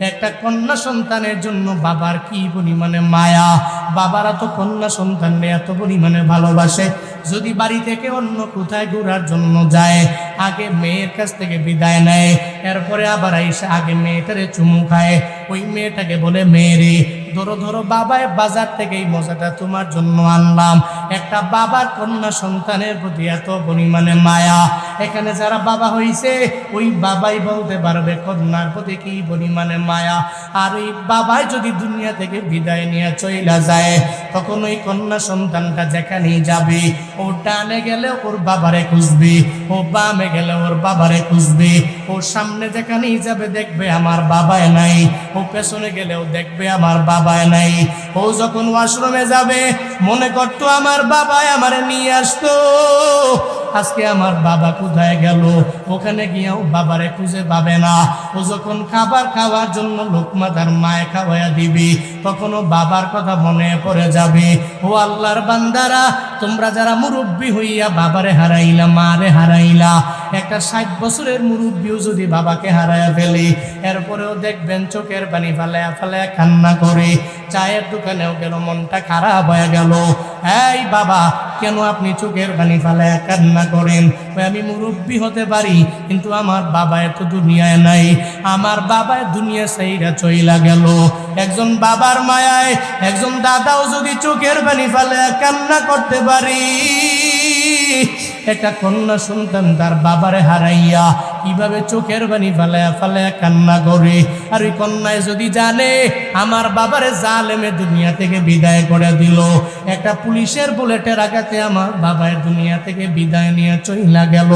একটা কন্যা সন্তানের জন্য বাবার কি পরিমাণে মায়া? বাবারা তো কন্যা সন্তানকে এত পরিমাণে ভালোবাসে। যদি বাড়ি থেকে অন্য কোথায় ঘোরার জন্য যায় আগে মেয়ের কাছ থেকে বিদায় নেয়। এরপরে আবার এসে আগে মেয়েটারে চুমু খায়। ওই মেয়েটাকে বলে, মেয়েরে, ধরো ধরো, বাবায় বাজার থেকে এই মজাটা তোমার জন্য আনলাম। একটা বাবার কন্যা সন্তানের প্রতি এত পরিমাণে মায়া। এখানে যারা বাবা হইছে, ওই বাবাই বলতে পারবে কন্যার প্রতি কি পরিমাণে মায়া। আর ওই বাবাই যদি দুনিয়া থেকে বিদায় নিয়ে চইলা যায়, তখন ওই কন্যা সন্তানটা যেখানেই যাবে, ও টানে গেলে ওর বাবারে খুঁজবে। ও বামে গেলে ওর বাবারে খুঁজবে। ও সামনে যেখানেই যাবে দেখবে আমার বাবায় নাই। ও পেছনে গেলেও দেখবে আমার বাবায় নাই। ও যখন ওয়াশরুমে যাবে, মনে করতো আমার বাবায় আমার নিয়ে আসতো। আজকে আমার বাবা কোথায় গেল? ওখানে গিয়েও বাবারে খুঁজে পাবে না। ও যখন খাবার খাওয়ার জন্য লোকমা তার মায়ে খাওয়াইয়া দিবি তখনও বাবার কথা মনে পড়ে যাবে। ও আল্লাহর বান্দারা, তোমরা যারা মুরব্বী হইয়া বাবারে হারাইলা, মারে হারাইলা, একটা ষাট বছরের মুরব্বীও যদি বাবাকে হারাইয়া ফেলে, এরপরেও দেখবেন চোখের পানি ফালায়া ফালায়া কান্না করে, চায়ের দোকানেও গেল, মনটা খারাপ হয়ে গেল। এই বাবা কেন আপনি চোখের পানি ফালায় কান্না করেন? আমি মুরব্বী হতে পারি, কিন্তু আমার বাবা এত দুনিয়ায় নাই। আমার বাবায় দুনিয়া সেইরা চইলা গেল। একজন বাবার মায়ায়, একজন দাদাও যদি চোখের পানি ফালায় কান্না করতে পারি। একটা কন্যা সন্তান, তার বাবারে হারাইয়া কীভাবে চোখের বাণী ফালায়া ফালায়া কান্না করে? আর ওই কন্যায় যদি জানে, আমার বাবারে জালেমে দুনিয়া থেকে বিদায় করে দিল। একটা পুলিশের বুলেটের আঘাতে আমার বাবার দুনিয়া থেকে বিদায় নিয়ে চইলা গেল।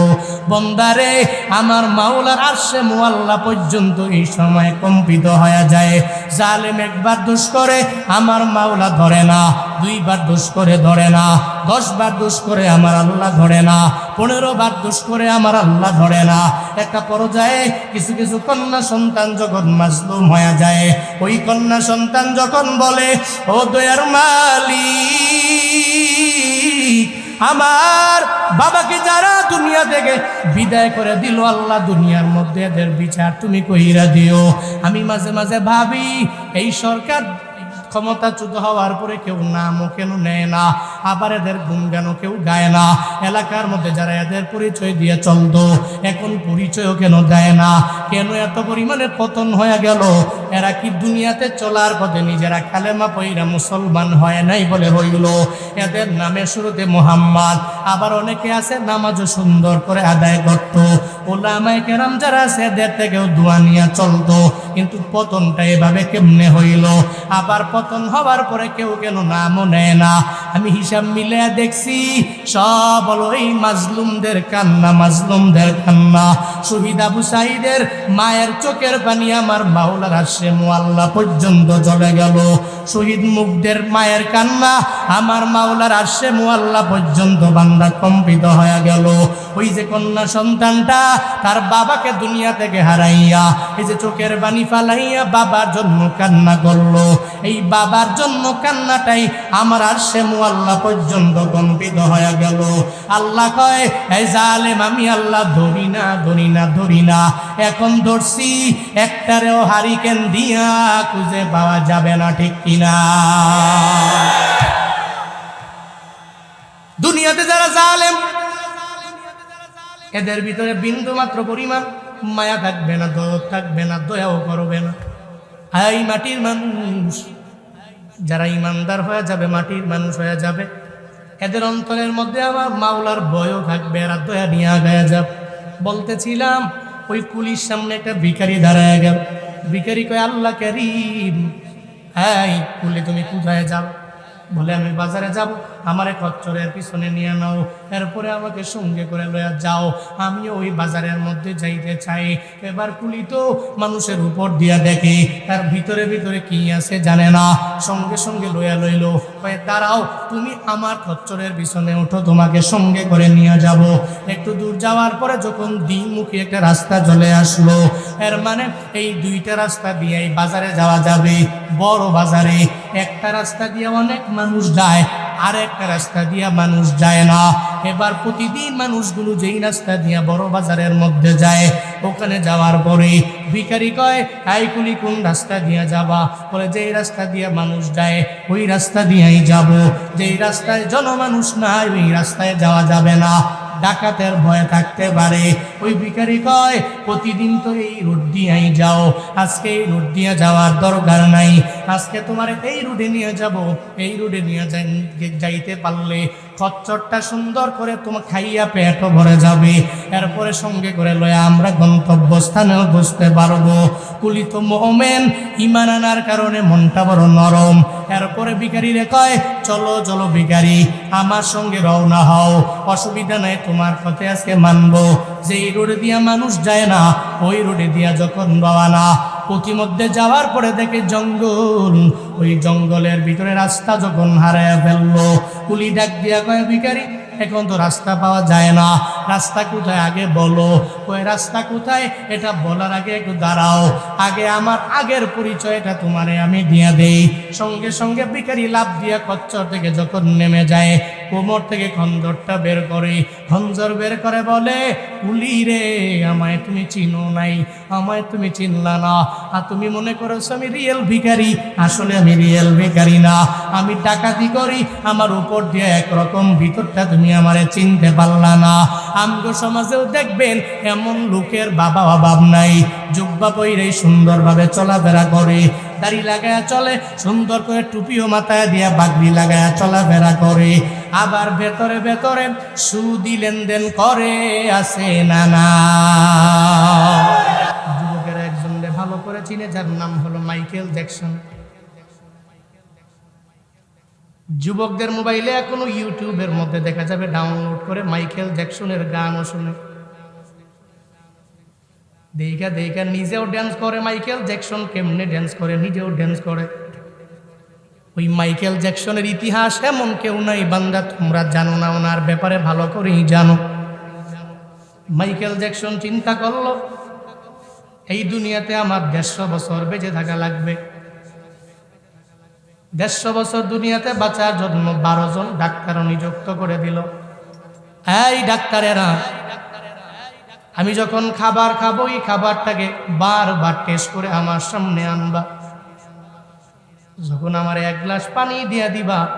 বন্দারে, আমার মাওলার আসে মোয়াল্লা পর্যন্ত এই সময় কম্পিত হয়ে যায়। জালেম একবার দোষ করে, আমার মাওলা ধরে না। দুইবার দোষ করে ধরে না দশ বার দোষ করে আমার আল্লাহ ধরে না পনেরো বার দোষ করে আমার আল্লাহ ধরে না। একটা পর্যায়ে কিছু কিছু কন্যা সন্তান যখন মাসলুম হয়ে যায়, ওই কন্যা সন্তান যখন বলে, ও দয়ার মালি আমার বাবাকে যারা দুনিয়া থেকে বিদায় করে দিল, আল্লাহ দুনিয়ার মধ্যে এদের বিচার তুমি কইরা দিও। আমি মাঝে মাঝে ভাবি, এই সরকার ক্ষমতাচ্যুত হওয়ার পরে কেউ নামও কেন নেয় না, আবার এদের গুণগানও কেউ গায় না। এলাকার মধ্যে যারা এদের পরিচয় দিয়ে চলতো, এখন পরিচয়ও কেন দেয় না? কেন এত পরিমাণে পতন হয়ে গেল? এরা কি দুনিয়াতে চলার পথে নিজেরা কালেমা পইরা মুসলমান হয় নাই বলে হইল এদের নামে শুরুতে মোহাম্মদ, আবার অনেকে আছে নামাজও সুন্দর করে আদায় করত। ওলামাই কেরাম যারা আছে, এদের থেকেও দোয়া নিয়ে চলতো। কিন্তু পতনটা এভাবে কেমনে হইল? আবার পতন হওয়ার পরে কেউ কেন নামও নেয় না। আমি হিসাব মিলে দেখছি, সব হলো এই মাজলুমদের কান্না মাজলুমদের কান্না। শহীদ আবু সাইদের মায়ের চোখের পানি আমার মাওলার আসে মোয়াল্লা পর্যন্ত চলে গেল। শহীদ মুখদের মায়ের কান্না আমার মাওলার আসে মোয়াল্লা পর্যন্ত বান্দা কম্পিত হয়ে গেল। ওই যে কন্যা সন্তানটা, তার বাবাকে দুনিয়া থেকে হারাইয়া, এই যে চোখের বাণী ফালাইয়া বাবার জন্য কান্না করল। এই বাবার জন্য কান্নাটাই আমার আর সে মোয়াল্লা পর্যন্ত কম্পিত হয়ে গেল। আল্লাহ কয়, এই জালেম, আমি আল্লাহ ধরি না ধরি না ধরি না। এখন ধরছি, একটারেও হারিকেন দিয়া খুঁজে পাওয়া যাবে না, ঠিক কিনা? দুনিয়াতে যারা জালেম, এদের ভিতরে বিন্দু মাত্র পরিমাণ মায়া থাকবে না, দরদ থাকবে না, দয়াও করবে না। এই মাটির মানুষ, যারা ইমানদার হয়ে যাবে, মাটির মানুষ হয়ে যাবে, এদের অন্তরের মধ্যে আমার মাওলার ভয়ও থাকবে, এরা দয়া নিয়ে আগায় যাব। বলতেছিলাম, ওই পুলিশ সামনে একটা ভিখারি দাঁড়ায় গেল। ভিখারি কয়, আল্লাহ করিম হ্যাঁ কুলি তুমি কোথায় যাও? বলে, আমি বাজারে যাব, আমারে কচ্চরের পিছনে নিয়ে নাও, এরপরে আমাকে সঙ্গে করে লয়া যাও। আমিও ওই বাজারের মধ্যে যাইতে চাই। এবার কুলি তো মানুষের উপর দিয়া দেখে, তার ভিতরে ভিতরে কি আছে জানে না। সঙ্গে সঙ্গে লয়া লইল, কয়ে, দাঁড়াও, তুমি আমার খচ্চরের পিছনে ওঠো তোমাকে সঙ্গে করে নিয়ে যাব। একটু দূর যাওয়ার পরে যখন দ্বিমুখী একটা রাস্তা চলে আসলো, এর মানে এই দুইটা রাস্তা দিয়ে বাজারে যাওয়া যাবে, বড় বাজারে। একটা রাস্তা দিয়ে অনেক মানুষ যায় আর একটা রাস্তা দিয়া মানুষ যায় না। এবার প্রতিদিন মানুষগুলো যেই রাস্তা দিয়া বড় বাজারের মধ্যে যায়, ওখানে যাওয়ার পরে ভিকারি কয় কুলি, কোন রাস্তা দিয়া যাবা? বলে, যেই রাস্তা দিয়া মানুষ যায়, ওই রাস্তা দিয়াই যাব। যেই রাস্তায় জনমানুষ নাই, ওই রাস্তায় যাওয়া যাবে না। ডাকাতের ভয় থাকতে পারে। ওই ভিখারি কয়, প্রতিদিন তো এই রোড দিয়াই যাও। আজকে এই রোড দিয়ে যাওয়ার দরকার নাই। আজকে তোমার এই রুটে নিয়ে যাব। এই রুটে নিয়ে যাই- যাইতে পারলে খচ্চরটা সুন্দর করে তোমার খাইয়া পেটও ভরে যাবে। এরপরে সঙ্গে করে লয়ে আমরা গন্তব্যস্থানেও বুঝতে পারব। কুলিত মোমেন, ইমান আনার কারণে মনটা বড় নরম। এরপরে ভিখারি রে কয়, চলো চলো ভিখারি, আমার সঙ্গে রওনা হও। অসুবিধা নাই, তোমার কথা আজকে মানবো। যে এই রোডে দিয়া মানুষ যায় না, ওই রোডে দিয়া যখন রওনা প্রতিমধ্যে যাওয়ার পরে দেখে জঙ্গল। ওই জঙ্গলের ভিতরে রাস্তা যখন হারায় ফেলল, কুলি ডাক দিয়া কয়, ভিখারি, এখন তো রাস্তা পাওয়া যায় না। রাস্তা কোথায়? আগে বলো। ওই রাস্তা কোথায়? এটা বলার আগে একটু দাঁড়াও। আগে আমার আগের পরিচয়টা তোমারে আমি দিয়া দেই। সঙ্গে সঙ্গে ভিখারি লাভ দিয়া কচ্চর থেকে যখন নেমে যায় কোমর থেকে খঞ্জরটা বের করে, খঞ্জর বের করে বলে, উলি রে, আমায় তুমি চিনো নাই, আমায় তুমি চিনলা না। আর তুমি মনে করেছ, আমি রিয়েল ভিখারি। আসলে আমি রিয়েল ভিখারি না। আমি ডাকাতি করি, আমার উপর দিয়ে একরকম ভিতরটা তুমি আমারে চিনতে পারলা না। আমগো সমাজেও দেখবেন, এমন লোকের বাবা অভাব নাই। জুব্বা পইরে সুন্দরভাবে চলাফেরা করে, দাড়ি লাগায়া চলে, সুন্দর করে টুপিও মাথায় দিয়া বাগড়ি লাগায়া চলাফেরা করে। আবার ভেতরে ভেতরে সুদি লেনদেন করে আসে না না? যুবকের একজন ভালো করে চিনে, যার নাম হলো মাইকেল জ্যাকসন। যুবকদের মোবাইলে এখনও ইউটিউবের মধ্যে দেখা যাবে, ডাউনলোড করে মাইকেল জ্যাকসনের গানও শুনে। দেখা দেখা, নিজেও ড্যান্স করে, মাইকেল জ্যাকসন কেমনে ড্যান্স করে, নিজেও ড্যান্স করে। ওই মাইকেল জ্যাকসনের ইতিহাস এমন কেউ নাই, বান্দা, তোমরা জানো না ওনার ব্যাপারে ভালো করেই জানো। মাইকেল জ্যাকসন চিন্তা করল, এই দুনিয়াতে আমার দেড়শো বছর বেঁচে থাকা লাগবে। দেড়শো বছর দুনিয়াতে বাঁচার জন্য বারো জন ডাক্তার নিযুক্ত করে দিল। এই ডাক্তারেরা, আমি যখন খাবার খাব, এই খাবারটাকে বারবার টেস্ট করে আমার সামনে আনবা। যখন আমার এক গ্লাস পানি দিয়া দিবা,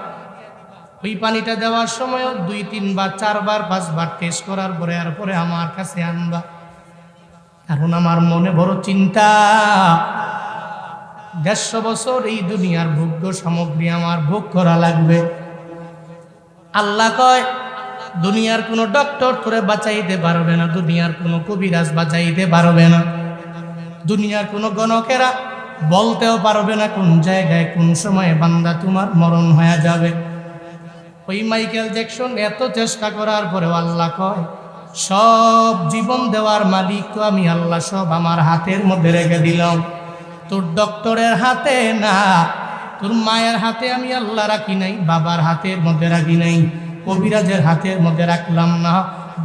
ওই পানিটা দেওয়ার সময় দুই, তিনবার, চারবার, পাঁচবার টেস্ট করার পরে আর পরে আমার কাছে আনবা। কারণ আমার মনে বড় চিন্তা। দেড়শো বছর এই দুনিয়ার ভোগ্য সামগ্রী আমার ভোগ করা লাগবে। আল্লাহ কয়, দুনিয়ার কোনো ডক্টর তোরে বাঁচাইতে পারবে না, দুনিয়ার কোনো কবিরাজ বাঁচাইতে পারবে না। দুনিয়ার কোনো গণকেরা বলতেও পারবে না কোন জায়গায়, কোন সময়ে বান্দা তোমার মরণ হয়ে যাবে। ওই মাইকেল জ্যাকসন এত চেষ্টা করার পরেও আল্লাহ কয়, সব জীবন দেওয়ার মালিক তো আমি, আল্লাহ সব আমার হাতের মধ্যে রেখে দিলাম। তোর ডক্টরের হাতে না, তোর মায়ের হাতে আমি আল্লাহ রাখি নাই, বাবার হাতের মধ্যে রাখি নাই, কবিরাজের হাতের মধ্যে রাখলাম না,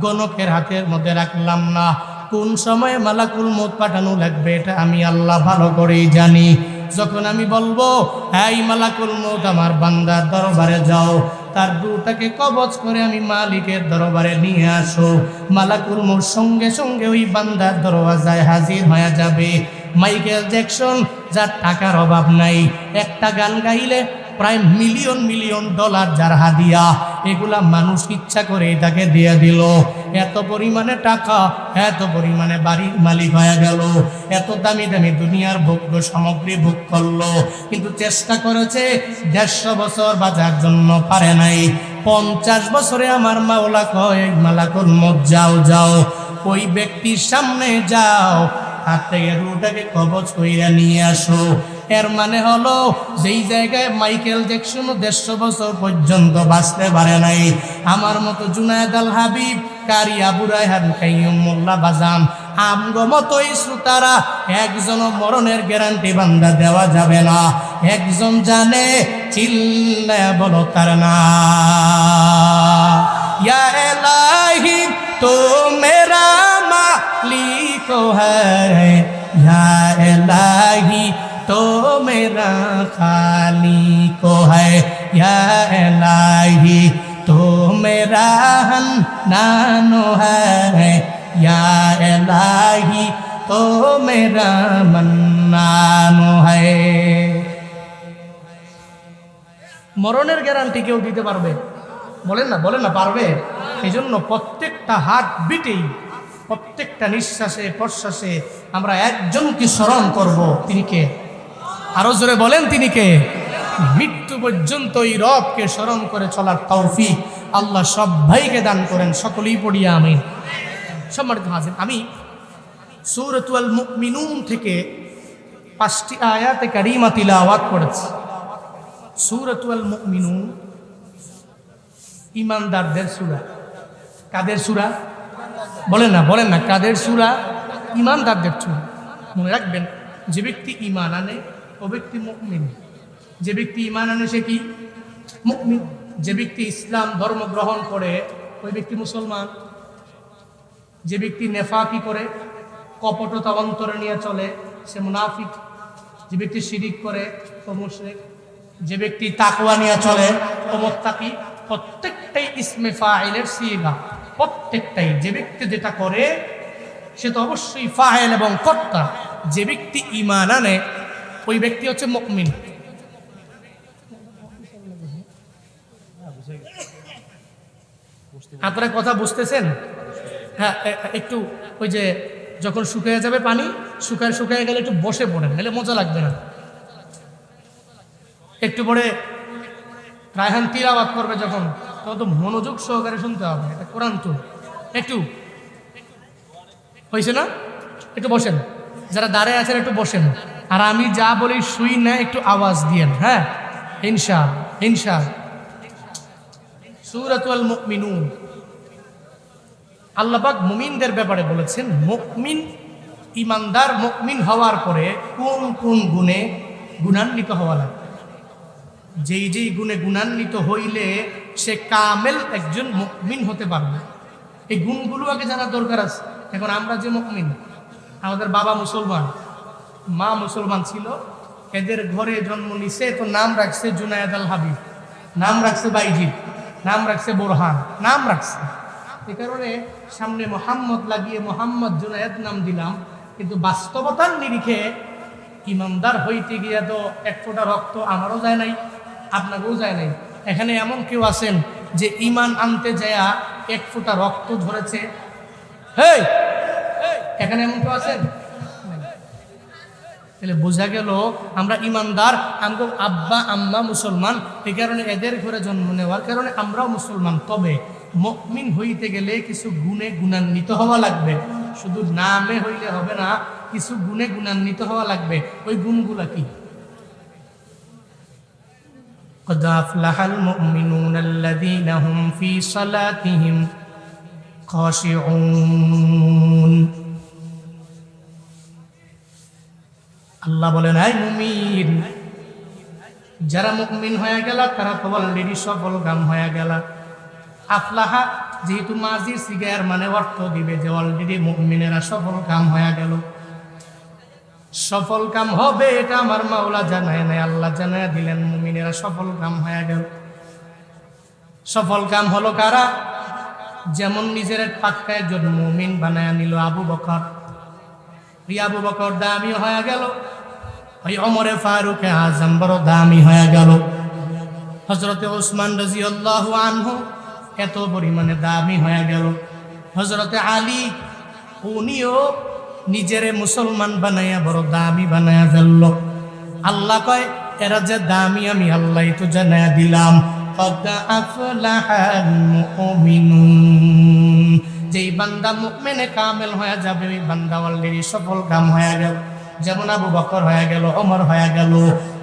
গণকের হাতের মধ্যে রাখলাম না। কোন সময়ে মালাকুল মত পাঠানো লাগবে এটা আমি আল্লাহ ভালো করেই জানি। যখন আমি বলব, এই মালাকুল মত আমার বান্দার দরবারে যাও। তার দুটাকে কবচ করে আমি মালিকের দরবারে নিয়ে আসো। মালাকুল মোর সঙ্গে সঙ্গে ওই বান্দার দরওয়াজায় হাজির হয়ে যাবে। মাইকেল জ্যাকসন, যার টাকার অভাব নাই, একটা গান গাইলে প্রায় মিলিয়ন মিলিয়ন ডলার যার হাদিয়া। এগুলা মানুষ ইচ্ছা করে তাকে দিয়ে দিল। এত পরিমাণে টাকা, এত পরিমাণে বাড়ির মালিক হয়ে গেল। এত দামি দামি দুনিয়ার ভোগ্য সামগ্রী ভোগ করল। কিন্তু চেষ্টা করেছে দেড়শো বছর বাজার জন্য, পারে নাই। পঞ্চাশ বছরে আমার মাওলা কয়, মালাকুল মত যাও যাও। ওই ব্যক্তির সামনে যাও, হাত থেকে রুটাকে কবচ কইরা নিয়ে আসো। এর মানে হলো, যেই জায়গায় মাইকেল জ্যাকসন দেড়শো বছর পর্যন্ত বাঁচতে পারে নাই, আমার মতো জুনায়দ আল হাবিব, কারি আবুরাহান খাইম মোল্লা বাজান আমগো মতোই শ্রোতারা একজন মরণের গ্যারান্টি বান্ধা দেওয়া যাবে না। একজন জানে, চিল্লে বলো তার না। ইয়া এলাহি, তো মেরা মালিক হ্যাঁ ইয়া तो मेरा खाली को है या इलाही तो मेरा नानो है या इलाही तो मेरा मन्नानो है মরণের গ্যারান্টি কেউ দিতে পারবে বলেন না বলেন না পারবে এই জন্য প্রত্যেকটা হার্ট বিটেই প্রত্যেকটা নিঃশ্বাসে প্রশ্বাসে আমরা একজনকে স্মরণ করব তিনি কে আরও জোরে বলেন তিনি কে? মৃত্যু পর্যন্ত এই রবকে স্মরণ করে চলার তৌফিক আল্লাহ সব ভাইকে দান করেন, সকলেই পড়িয়া আমি সম্মানিত হাজির, আমি সৌরতুয়াল মিনুন থেকে পাঁচটি আয়াতে কারিমা তিলাওয়াত করেছি। সুরতুয়াল মিনু ইমানদারদের সুরা। কাদের সুরা? বলেন না বলেন না, কাদের সুরা? ইমানদারদের সুরা। মনে রাখবেন, যে ব্যক্তি ইমান আনে ও ব্যক্তি মুকমিন যে ব্যক্তি ইমান আনে, সে কি মুকমিন যে ব্যক্তি ইসলাম ধর্ম গ্রহণ করে, ওই ব্যক্তি মুসলমান। যে ব্যক্তি নেফাকি করে, কপটতা অন্তরে নিয়ে চলে, সে মুনাফিক। যে ব্যক্তি শিরিক করে, ও মুশরিক। যে ব্যক্তি তাকুয়া নিয়ে চলে, ও মোত্তাকি। প্রত্যেকটাই ইসমে ফাইলের সিগা। প্রত্যেকটাই। যে ব্যক্তি যেটা করে, সে তো অবশ্যই ফাইল এবং কর্তা। যে ব্যক্তি ইমান আনে ওই ব্যক্তি হচ্ছে মকমিন আপনারা কথা বুঝতেছেন? হ্যাঁ একটু ওই যে যখন শুকিয়ে যাবে পানি, শুকায় শুকিয়ে গেলে একটু বসে পড়েন, নাহলে মজা লাগবে না। একটু পরে রায়হান তিলাবাত করবে যখন, তখন তো মনোযোগ সহকারে শুনতে হবে, এটা কোরআন তো। একটু হয়েছে না? একটু বসেন। যারা দাঁড়ায় আছেন একটু বসেন। আর আমি যা বলি শুই না, একটু আওয়াজ দিয়েন হ্যাঁ? ইনশা ইনশা সুরাতুল মুমিনুন। আল্লাপাক মুমিনদের ব্যাপারে বলেছেন মুকমিন ইমানদার মুকমিন হওয়ার পরে কোন কোন গুণে গুণান্বিত হওয়া লাগে? যেই যেই গুণে গুণান্বিত হইলে সে কামেল একজন মুকমিন হতে পারবে। এই গুণগুলো আগে জানা দরকার আছে। এখন আমরা যে মুকমিন আমাদের বাবা মুসলমান মা মুসলমান ছিল, এদের ঘরে জন্ম নিছে, তো নাম রাখছে জুনায়দ আল হাবিব, নাম রাখছে বাইজিদ নাম রাখছে বোরহান, নাম রাখছে। এ কারণে সামনে মোহাম্মদ লাগিয়ে মোহাম্মদ জুনায়দ নাম দিলাম, কিন্তু বাস্তবতার নিরিখে ইমানদার হইতে গিয়া তো এক ফোঁটা রক্ত আমারও যায় নাই, আপনাকেও যায় নাই। এখানে এমন কেউ আছেন যে ইমান আনতে যায়া এক ফোঁটা রক্ত হেই! এখানে এমন কেউ আছেন? তাহলে বোঝা গেল আমরা ইমানদার আমগো আব্বা আম্মা মুসলমান এই কারণে এদের ঘরে জন্ম নেওয়ার কারণে আমরাও মুসলমান তবে মকমিন হইতে গেলে কিছু গুণে গুণান্বিত হওয়া লাগবে শুধু নামে হইলে হবে না কিছু গুণে গুণান্বিত হওয়া লাগবে ওই গুণগুলা কি قد أفلح المؤمنون الذين هم في صلاتهم خاشعون আল্লাহ বলেন আই মুমিন। যারা মুমিন হয়ে গেল, তারা তো অলরেডি সফল কাম হয়ে গেল। আফলাহা যেহেতু মাঝি সিগার মানে অর্থ দিবে যে অলরেডি মুমিনেরা সফল কাম হয়ে গেল। সফল কাম হবে, এটা আমার মাওলা জানায় নাই, আল্লাহ জানায় দিলেন, মুমিনেরা সফল কাম হয়ে গেল। সফল কাম হলো কারা? যেমন নিজের পাক্কা একজন মুমিন বানায় নিল আবু বকর আবু বকর দামি হয়ে গেল। ওই অমরে ফারুক আজম বড় দামি হয়ে গেল। হজরতে ওসমান রাজি আল্লাহ আনহু এত পরিমাণে দামি হয়ে গেল। হজরতে আলী, উনিও নিজেরে মুসলমান বানাইয়া বড় দামি বানাইয়া ফেলল। আল্লাহ কয়, এরা যে দামি আমি আল্লাহ তো জানা দিলাম। যেই বান্দা মুকমেনে কামেল হয়ে যাবে, ওই বান্দা অলরেডি সফল কাম হয়ে গেল। যেমন আবু বকর হয়ে গেল অমর হয়ে গেল,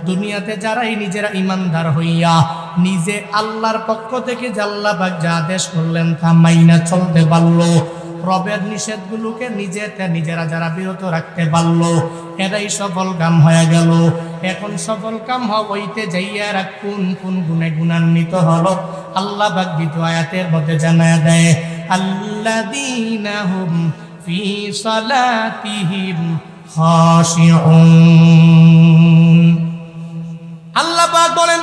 দুনিয়াতে যারাই নিজেরা ইমানদার হইয়া নিজে আল্লাহর পক্ষ থেকে জাল্লাবাগ যা আদেশ করলেন তা মাইনা চলতে পারল। রবের নিষেধগুলোকে নিজেতে নিজেরা যারা বিরত রাখতে পারল, এরাই সফল কাম হয়ে গেল। এখন সফল কাম হইতে যাইয়া এরা কোন কোন গুণে গুণান্বিত হলো, আল্লাহ বাগ দ্বিতীয় আয়াতের মধ্যে জানায় দেয় ফি সালাতিহিম খাশিউন আল্লাহ বলেন,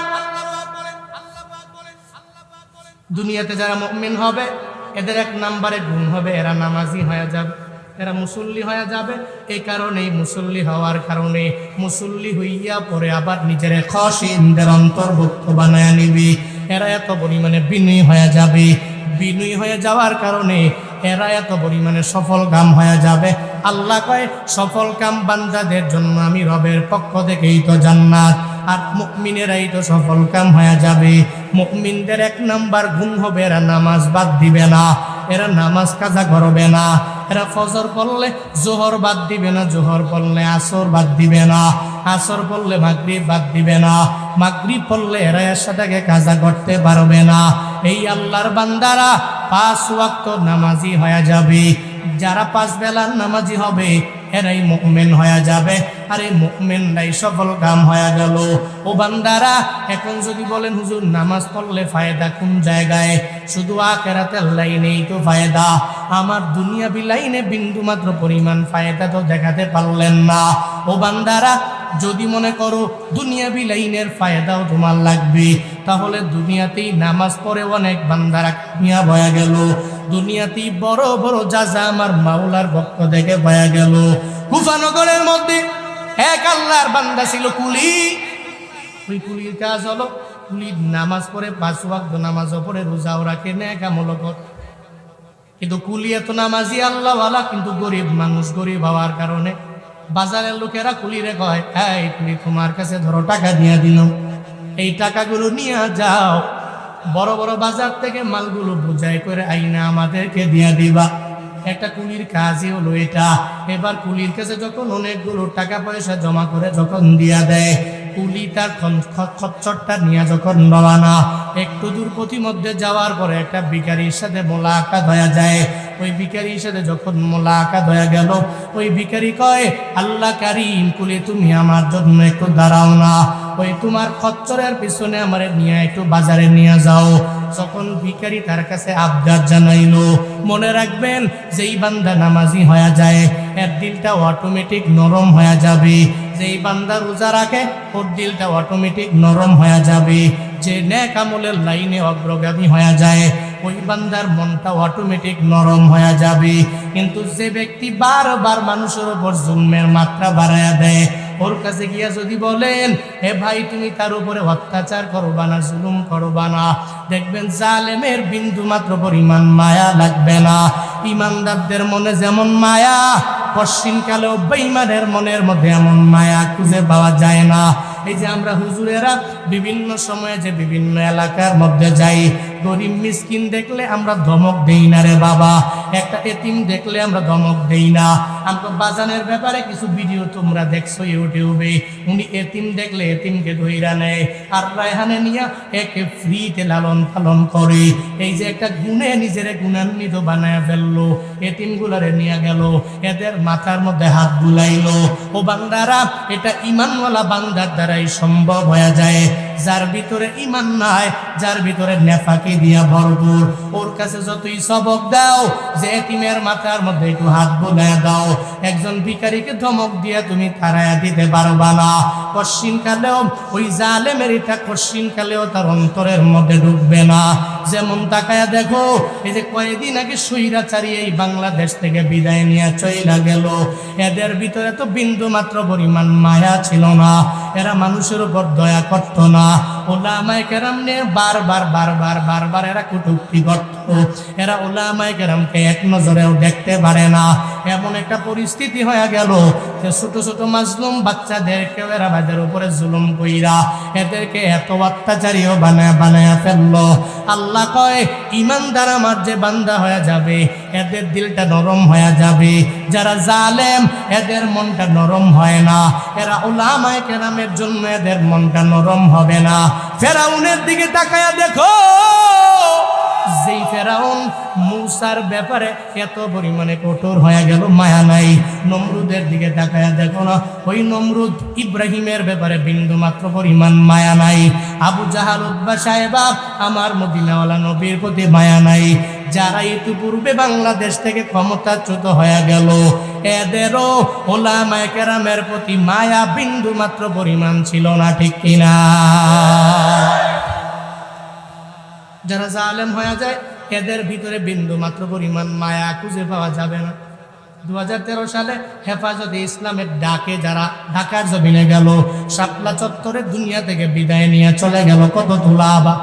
দুনিয়াতে যারা মুমিন হবে, এদের এক নাম্বারে গুণ হবে, এরা নামাজি হয়ে যাবে, এরা মুসল্লি হয়ে যাবে। এই কারণেই মুসল্লি হওয়ার কারণে মুসল্লি হইয়া পরে আবার নিজের খসিনদের অন্তর্ভুক্ত বানায় নিবি। এরা এত পরিমাণে বিনয়ী হয়ে যাবে। বিনয়ী হয়ে যাওয়ার কারণে এরা এত পরিমাণে সফল কাম হয়ে যাবে। আল্লাহ কয়, সফল কাম বান্দাদের জন্য আমি রবের পক্ষ থেকেই তো জান্নাত। আর মুকমিনেরাই তো সফল কাম হয়ে যাবে। মুকমিনদের এক নাম্বার গুণ হবে এরা নামাজ বাদ দিবে না। এরা নামাজ কাজা করবে না। এরা ফজর পড়লে জোহর বাদ দিবে না, জোহর পড়লে আসর বাদ দিবে না। আসর পড়লে মাগরিব বাদ দিবে না। মাগরিব পড়লে এরা এর সাথে কাজা করতে পারবে না। এই আল্লাহর বান্দারা পাঁচ ওয়াক্ত নামাজি হয়ে যাবে। যারা পাঁচ বেলার নামাজি হবে, এরাই মুকমেন হয়ে যাবে। আর এই মুকমেনরাই সফল কাম হয়ে গেল। ও বান্দারা, এখন যদি বলেন, হুজুর, নামাজ পড়লে ফায়দা কোন জায়গায়? শুধু আকেরাতের লাইনেই তো ফায়দা। আমার দুনিয়া লাইনে বিন্দু মাত্র পরিমাণ ফায়দা তো দেখাতে পারলেন না। ও বান্দারা যদি মনে করো দুনিয়া লাইনের ফায়দাও তোমার লাগবে, তাহলে দুনিয়াতেই নামাজ পড়ে অনেক বান্দারা কামিয়া বয়া গেল। দুনিয়াতেই বড় বড় যা যা আমার মাওলার ভক্ত দেখে বয়া গেল। কুফানগরের মধ্যে এক আল্লাহর বান্দা ছিল কুলি। ওই কুলির কাজ হলো কুলির নামাজ পড়ে পাঁচ ওয়াক্ত নামাজও পড়ে রোজাও রাখে নেকামল কর। কিন্তু কুলি এত নামাজি আল্লাহওয়ালা, কিন্তু গরিব মানুষ গরিব হওয়ার কারণে বাজারের লোকেরা কুলিরে কয়, এই, তুমি তোমার কাছে ধরো টাকা দিয়ে দিল। এই টাকাগুলো নিয়ে যাও। বড় বড় বাজার থেকে মালগুলো বোঝাই করে আইনা আমাদেরকে দিয়ে দিবা। একটা কুলির কাজই হলো এটা। এবার কুলির কাছে যখন অনেকগুলো টাকা পয়সা জমা করে যখন দিয়া দেয়, কুলি তার খচ্চরটা নিয়ে যখন রওনা, একটু দূর মধ্যে যাওয়ার পরে একটা ভিকারির সাথে মোলাকাত হয়ে যায়। ওই ভিকারির সাথে যখন মোলাকাত হয়ে গেল, ওই ভিকারি কয়, আল্লাহ কারিম, কুলি তুমি আমার জন্য একটু দাঁড়াও না। ওই তোমার খচ্চরের পিছনে আমার নিয়ে একটু বাজারে নিয়ে যাও। যখন ভিখারি তার কাছে আবদার জানাইলো মনে রাখবেন, যেই বান্দা নামাজি হয়ে যায়, এর দিলটা অটোমেটিক নরম হয়ে যাবে। যেই বান্দা রোজা রাখে, ওর দিলটা অটোমেটিক নরম হয়ে যাবে। যে ন্যাক আমলের লাইনে অগ্রগামী হয়ে যায়, ওই বান্দার মনটা অটোমেটিক নরম হয়ে যাবে। কিন্তু যে ব্যক্তি বারবার মানুষের ওপর জুলমের মাত্রা বাড়ায়া দেয় ওর কাছে গিয়া যদি বলেন, হে ভাই, তুমি তার উপরে অত্যাচার করবা না, জুলুম করবা না। দেখবেন জালেমের বিন্দু মাত্র পরিমাণ মায়া লাগবে না। ইমানদারদের মনে যেমন মায়া পশ্চিমকালেও বেইমানের মনের মধ্যে এমন মায়া খুঁজে পাওয়া যায় না। এই যে আমরা হুজুরেরা বিভিন্ন সময়ে যে বিভিন্ন এলাকার মধ্যে যাই, গরিব মিসকিন দেখলে আমরা ধমক দেই না রে বাবা। একটা এতিম দেখলে আমরা ধমক দেই না। আমরা বাজানের ব্যাপারে কিছু ভিডিও তোমরা দেখছ ইউটিউবে। উনি এতিম দেখলে এতিমকে ধইরা নেয়। আর রায়হানে নিয়ে একে ফ্রিতে লালন পালন করে। এই যে একটা গুণে নিজের গুণান্বিত বানায় ফেলল, এতিমগুলারে নিয়ে গেল। এদের মাথার মধ্যে হাত বুলাইলো, ও বান্দারা, এটা ইমানওয়ালা বান্দার দ্বারাই সম্ভব হয়ে যায়। যার ভিতরে ইমান নাই, যার ভিতরে নেফাকি দিয়া ভরপুর। ওর কাছে যতই সবক দাও, যে এতিমের মাথার মধ্যে একটু হাত বোলায় দাও। একজন ভিকারিকে ধমক দিয়া তুমি তারায়া দিতে পারবা না। কশ্চিন কালেও, ওই জালেমের এটা কশ্চিন কালেও তার অন্তরের মধ্যে ঢুকবে না। যেমন তাকায়া দেখো, এই যে কয়েকদিন আগে সৈরাচারী এই বাংলাদেশ থেকে বিদায় নিয়ে চইলা গেল। এদের ভিতরে তো বিন্দু মাত্র পরিমাণ মায়া ছিল না। এরা মানুষের উপর দয়া করত না। ওলামায় কেরাম নিয়ে বারবার বারবার বারবার এরা কুটুক্তি করত। এরা ওলামায় কেরামকে এক নজরেও দেখতে পারে না। এমন একটা পরিস্থিতি হয়ে গেল যে ছোট ছোট মাজলুম বাচ্চাদেরকেও এরা বাদের উপরে জুলুম কইরা এদেরকে এত অত্যাচারীও বানায় বানায় ফেলল। আল্লাহ কয়, ইমানদার আমার যে বান্দা হয়ে যাবে, এদের দিলটা নরম হয়ে যাবে। যারা জালেম, এদের মনটা নরম হয় না। এরা ওলামায় কেরামের জন্য এদের মনটা নরম হবে না। ফেরাউনের দিকে তাকায়া দেখো। যেই ফেরাউন মূসার ব্যাপারে এত পরিমাণে কঠোর হয়ে গেল, মায়া নাই। নমরুদের দিকে তাকায়া দেখো না, ওই নমরুদ ইব্রাহিমের ব্যাপারে বিন্দু মাত্র পরিমাণ মায়া নাই। আবু জাহাল উদ্বা সাহেবা, আমার মদিনাওয়ালা নবীর প্রতি মায়া নাই। যারা ইতিপূর্বে বাংলাদেশ থেকে ক্ষমতাচ্যুত হয়ে গেল, এদেরও ওলামায় কেরামের প্রতি মায়া বিন্দু মাত্র পরিমাণ ছিল না, ঠিক কিনা? যারা জালেম হয়ে যায়, এদের ভিতরে বিন্দু মাত্র পরিমাণ মায়া খুঁজে পাওয়া যাবে না। দু হাজার তেরো সালে হেফাজতে ইসলামের ডাকে যারা ঢাকার জমিনে গেল, শাপলা চত্বরে দুনিয়া থেকে বিদায় নিয়ে চলে গেল, কত ধুলা তুলাবা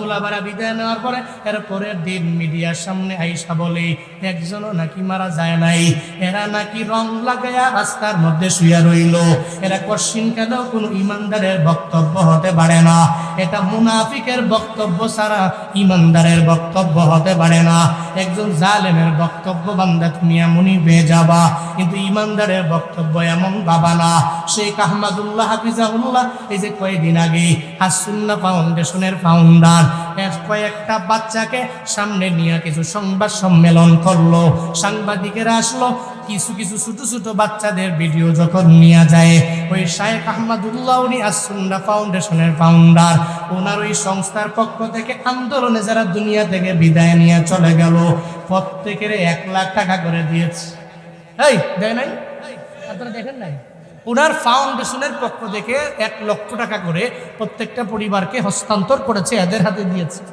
তুলাবারা বিদায় নেওয়ার পরে এর পরের দিন মিডিয়ার সামনে আইসা বলে, একজনও নাকি মারা যায় নাই। এরা নাকি রং লাগাইয়া রাস্তার মধ্যে শুয়ে রইল। এরা কশিন কেন কোনো ইমানদারের বক্তব্য হতে পারে না? এটা মুনাফিকের বক্তব্য ছাড়া ইমানদারের বক্তব্য হতে পারে না। একজন জালেমের বক্তব্য, বান্দা তুমি এমনই পেয়ে যাবা। কিন্তু ইমানদারের বক্তব্য এমন বাবা না। শেখ আহমদুল্লাহ হাফিজাহুল্লাহ এই যে কয়েকদিন আগে হাসুন্না ফাউন্ডেশনের ফাউন্ডার কয়েকটা বাচ্চাকে সামনে নিয়ে কিছু সংবাদ সম্মেলন করল। সাংবাদিকেরা আসলো, কিছু কিছু ছোট ছোট বাচ্চাদের ভিডিও যখন নিয়ে যায়, ওই শায়েখ আহমদুল্লাহ উনি আসুন্না ফাউন্ডেশনের ফাউন্ডার ওনার ওই সংস্থার পক্ষ থেকে আন্দোলনে যারা দুনিয়া থেকে বিদায় নিয়ে চলে গেল, প্রত্যেকের এক লাখ টাকা করে দিয়েছে। এই, দেয় নাই? আপনারা দেখেন নাই? ওনার ফাউন্ডেশনের পক্ষ থেকে এক লক্ষ টাকা করে প্রত্যেকটা পরিবারকে হস্তান্তর করেছে, এদের হাতে দিয়েছে।